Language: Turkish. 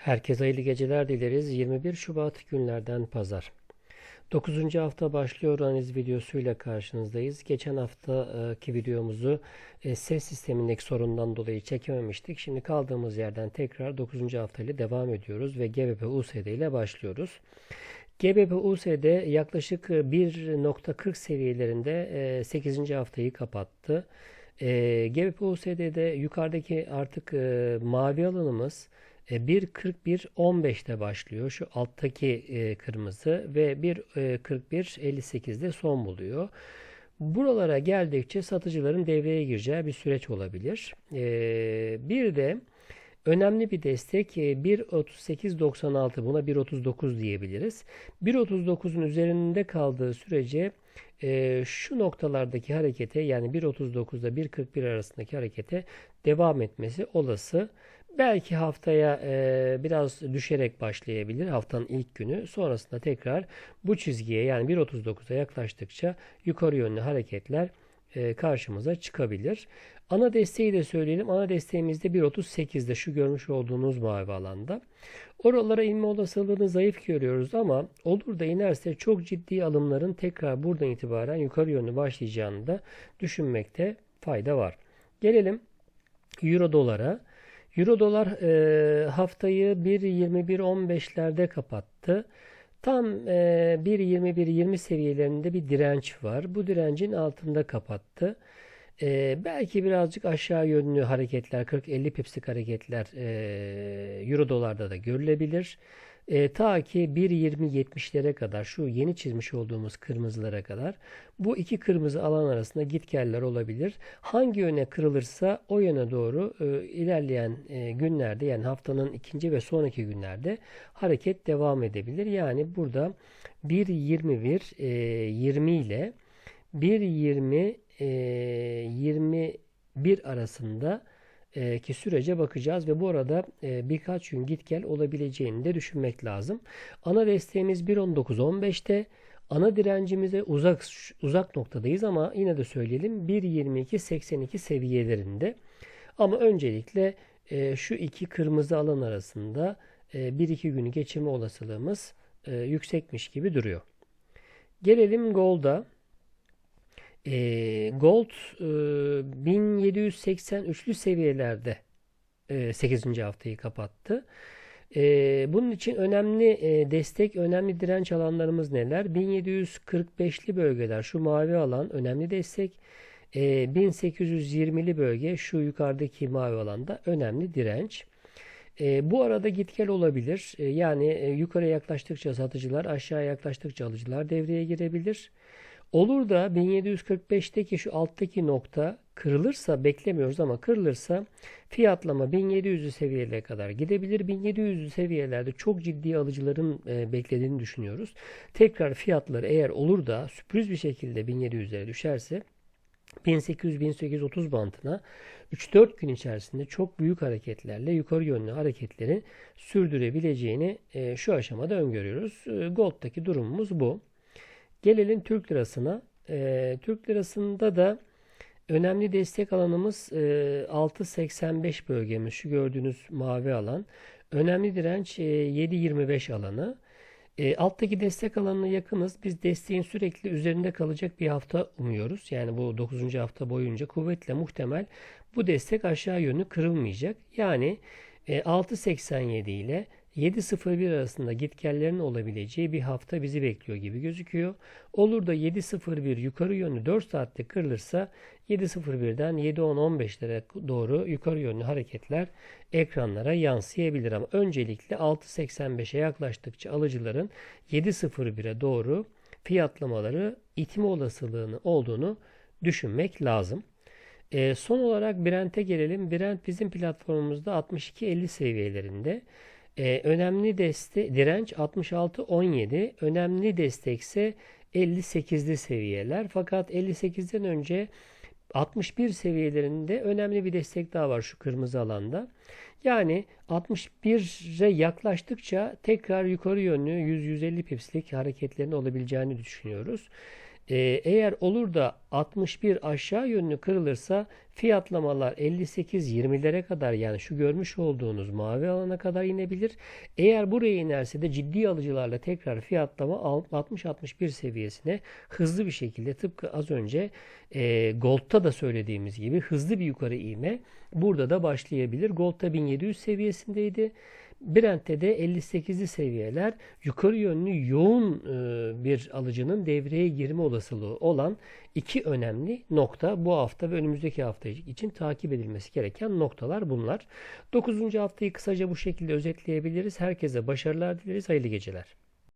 Herkese hayırlı geceler dileriz. 21 Şubat günlerden pazar. 9. hafta başlıyor analiz videosuyla karşınızdayız. Geçen haftaki videomuzu e, ses sistemindeki sorundan dolayı çekememiştik. Şimdi kaldığımız yerden tekrar 9. haftayla devam ediyoruz ve GBP USD ile başlıyoruz. GBP USD yaklaşık 1.40 seviyelerinde 8. haftayı kapattı. E, GBP USD'de yukarıdaki artık e, mavi alanımız 1.41.15'te başlıyor. Şu alttaki e, kırmızı ve 1.41.58'de son buluyor. Buralara geldikçe satıcıların devreye gireceği bir süreç olabilir. E, bir de önemli bir destek 1.38.96 buna 1.39 diyebiliriz. 1.39'un üzerinde kaldığı sürece e, şu noktalardaki harekete yani 1.39'da 1.41 arasındaki harekete devam etmesi olası. Belki haftaya e, biraz düşerek başlayabilir haftanın ilk günü. Sonrasında tekrar bu çizgiye yani 1.39'a yaklaştıkça yukarı yönlü hareketler e, karşımıza çıkabilir. Ana desteği de söyleyelim. Ana desteğimiz de 1.38'de şu görmüş olduğunuz mavi alanda. Oralara inme olasılığını zayıf görüyoruz ama olur da inerse çok ciddi alımların tekrar buradan itibaren yukarı yönlü başlayacağını da düşünmekte fayda var. Gelelim Euro dolara. Euro dolar e, haftayı 1.21.15'lerde kapattı. Tam e, 1.21.20 seviyelerinde bir direnç var. Bu direncin altında kapattı. E, belki birazcık aşağı yönlü hareketler, 40-50 pipslik hareketler e, Euro dolarda da görülebilir. E, ta ki 1.20-70'lere kadar şu yeni çizmiş olduğumuz kırmızılara kadar bu iki kırmızı alan arasında gitgeller olabilir. Hangi yöne kırılırsa o yöne doğru e, ilerleyen e, günlerde yani haftanın ikinci ve sonraki günlerde hareket devam edebilir. Yani burada 1.21 e, 20 ile 1.20 e, 21 arasında ki sürece bakacağız ve bu arada e, birkaç gün git gel olabileceğini de düşünmek lazım. Ana desteğimiz 1.19.15'te. Ana direncimize uzak uzak noktadayız ama yine de söyleyelim 1.22.82 seviyelerinde. Ama öncelikle e, şu iki kırmızı alan arasında 1-2 günü geçirme olasılığımız yüksekmiş gibi duruyor. Gelelim Gold'a. E, Gold e, 1783'lü seviyelerde e, 8. haftayı kapattı. E, bunun için önemli e, destek, önemli direnç alanlarımız neler? 1745'li bölgeler, şu mavi alan önemli destek. E, 1820'li bölge, şu yukarıdaki mavi alanda önemli direnç. E, bu arada git olabilir. E, yani e, yukarı yaklaştıkça satıcılar, aşağı yaklaştıkçı alıcılar devreye girebilir. Olur da 1745'teki şu alttaki nokta kırılırsa beklemiyoruz ama kırılırsa fiyatlama 1700'lü seviyelere kadar gidebilir. 1700'lü seviyelerde çok ciddi alıcıların e, beklediğini düşünüyoruz. Tekrar fiyatları eğer olur da sürpriz bir şekilde 1700'lere düşerse 1800-1830 bantına 3-4 gün içerisinde çok büyük hareketlerle yukarı yönlü hareketleri sürdürebileceğini e, şu aşamada öngörüyoruz. E, Gold'daki durumumuz bu. Gelelim Türk lirasına. E, Türk lirasında da önemli destek alanımız e, 6.85 bölgemiz. Şu gördüğünüz mavi alan. Önemli direnç e, 7.25 alanı. E, alttaki destek alanına yakınız. Biz desteğin sürekli üzerinde kalacak bir hafta umuyoruz. Yani bu 9. hafta boyunca kuvvetle muhtemel bu destek aşağı yönlü kırılmayacak. Yani e, 6.87 ile 7.01 arasında gitgellerin olabileceği bir hafta bizi bekliyor gibi gözüküyor. Olur da 7.01 yukarı yönlü 4 saatte kırılırsa 7.01'den 7.10-15'lere doğru yukarı yönlü hareketler ekranlara yansıyabilir. Ama öncelikle 6.85'e yaklaştıkça alıcıların 7.01'e doğru fiyatlamaları itme olasılığını olduğunu düşünmek lazım. E, son olarak Brent'e gelelim. Brent bizim platformumuzda 62.50 seviyelerinde. Ee, önemli deste direnç 66-17. Önemli destekse 58'li seviyeler. Fakat 58'den önce 61 seviyelerinde önemli bir destek daha var şu kırmızı alanda. Yani 61'e yaklaştıkça tekrar yukarı yönlü 100-150 pipslik hareketlerin olabileceğini düşünüyoruz. Ee, eğer olur da 61 aşağı yönlü kırılırsa fiyatlamalar 58-20'lere kadar yani şu görmüş olduğunuz mavi alana kadar inebilir. Eğer buraya inerse de ciddi alıcılarla tekrar fiyatlama 60-61 seviyesine hızlı bir şekilde tıpkı az önce e, Gold'ta da söylediğimiz gibi hızlı bir yukarı iğme burada da başlayabilir. Gold'ta 1700 seviyesindeydi. Brent'te de 58'li seviyeler yukarı yönlü yoğun e, bir alıcının devreye girme olasılığı olan iki önemli nokta bu hafta ve önümüzdeki hafta için takip edilmesi gereken noktalar bunlar. 9. haftayı kısaca bu şekilde özetleyebiliriz. Herkese başarılar dileriz. Hayırlı geceler.